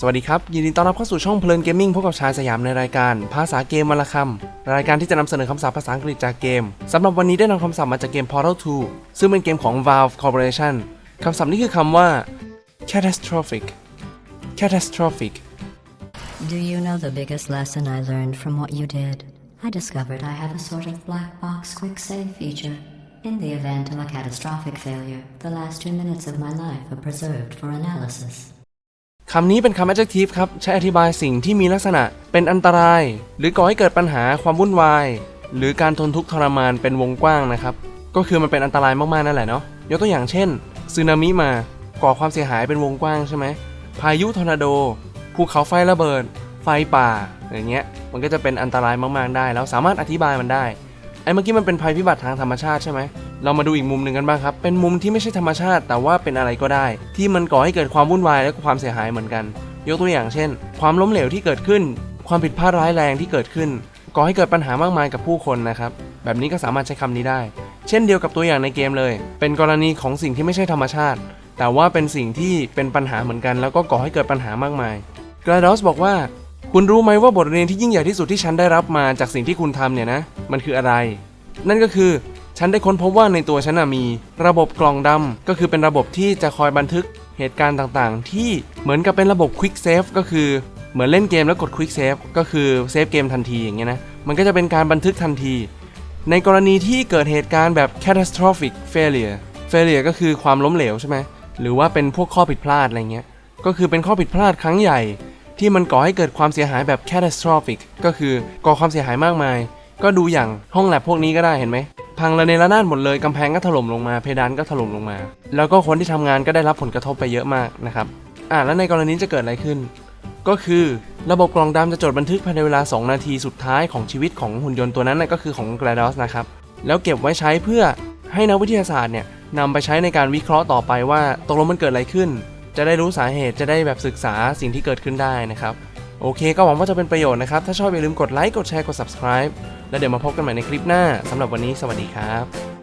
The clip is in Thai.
สวัสดีครับ ยินดีต้อนรับเข้าสู่ช่องเพลินเกมมิ่งพบกับชายสยามในรายการ ภาษาเกมวันละคำรายการที่จะนำเสนอคำศัพท์ภาษาอังกฤษจากเกมสำหรับวันนี้ได้นำคำศัพท์มาจากเกม Portal 2 ซึ่งเป็นเกมของ Valve Corporation คำศัพท์นี้คือคำว่า catastrophic catastrophic Do you know the biggest lesson I learned from what you did? I discovered I have a sort of black box quick save feature. In the event of a catastrophic failure, the last two minutes of my life are preserved for analysis. คำนี้เป็นคำ adjective ครับ ใช้อธิบายสิ่งที่มีลักษณะ เป็นอันตราย หรือก่อให้เกิดปัญหาความวุ่นวาย หรือการทนทุกข์ทรมานเป็นวงกว้างนะครับ ก็คือมันเป็นอันตรายมากๆนั่นแหละเนาะยกตัวอย่างเช่นสึนามิมาก่อความเสียหายเป็นวงกว้างใช่ไหมพายุทอร์นาโดภูเขาไฟระเบิด ไฟป่าอย่างเงี้ยมันก็จะเป็นอันตรายมากๆได้ แล้วสามารถอธิบายมันได้ไอ้เมื่อกี้มันเป็นภัยพิบัติทางธรรมชาติใช่ไหม เรามาดูอีกมุมหนึ่งกันบ้างครับ เป็นมุมที่ไม่ใช่ธรรมชาติ แต่ว่าเป็นอะไรก็ได้ ที่มันก่อให้เกิดความวุ่นวายและความเสียหายเหมือนกัน ยกตัวอย่างเช่น ความล้มเหลวที่เกิดขึ้น ความผิดพลาดร้ายแรงที่เกิดขึ้น ก่อให้เกิดปัญหามากมายกับผู้คนนะครับ แบบนี้ก็สามารถใช้คำนี้ได้ เช่นเดียวกับตัวอย่างในเกมเลย เป็นกรณีของสิ่งที่ไม่ใช่ธรรมชาติ แต่ว่าเป็นสิ่งที่เป็นปัญหาเหมือนกัน แล้วก็ก่อให้เกิดปัญหามากมายกราดอสบอกว่าคุณรู้ไหมว่าบทเรียนที่ยิ่งใหญ่ที่สุดที่ฉันได้รับมาจากสิ่งที่คุณทำเนี่ยนะ มันคืออะไร นั่นก็คือ ฉันได้ค้นพบว่าในตัวฉันมีระบบกล่องดำก็คือเป็นระบบที่จะคอยบันทึกเหตุการณ์ต่างๆ ที่เหมือนกับเป็นระบบ Quick Save ก็คือเหมือนเล่นเกมแล้วกด Quick Save ก็คือเซฟเกมทันทีอย่างเงี้ยนะ มันก็จะเป็นการบันทึกทันที ในกรณีที่เกิดเหตุการณ์แบบ catastrophic failure failure ก็คือความล้มเหลวใช่ไหมหรือว่าเป็นพวกข้อผิดพลาดอะไรเงี้ย ก็คือเป็นข้อผิดพลาดครั้งใหญ่ ที่มันก่อให้เกิดความเสียหายแบบ catastrophic ก็คือก่อความเสียหายมากมาย ก็ดูอย่างห้องแลบพวกนี้ก็ได้เห็นไหม พังระเนระนาดหมดเลยกำแพงก็ถล่มลงมาเพดานก็ถล่มลงมา แล้วก็คนที่ทำงานก็ได้รับผลกระทบไปเยอะมากนะครับอ่าแล้วในกรณีจะเกิดอะไรขึ้น ก็คือระบบกล่องดำจะจดบันทึกภายในเวลา 2 นาทีสุดท้ายของชีวิตของหุ่นยนต์ตัวนั้นนะก็คือของ GLaDOS นะครับแล้วเก็บไว้ใช้เพื่อให้นักวิทยาศาสตร์เนี่ยนำไปใช้ในการวิเคราะห์ต่อไปว่าตกลงมันเกิดอะไรขึ้น จะได้รู้สาเหตุจะได้แบบศึกษาสิ่งที่เกิดขึ้นได้นะครับ โอเคก็หวังว่าจะเป็นประโยชน์นะครับ ถ้าชอบอย่าลืมกดไลค์ กดแชร์ กด subscribe แล้วเดี๋ยวมาพบกันใหม่ในคลิปหน้าสำหรับวันนี้สวัสดีครับ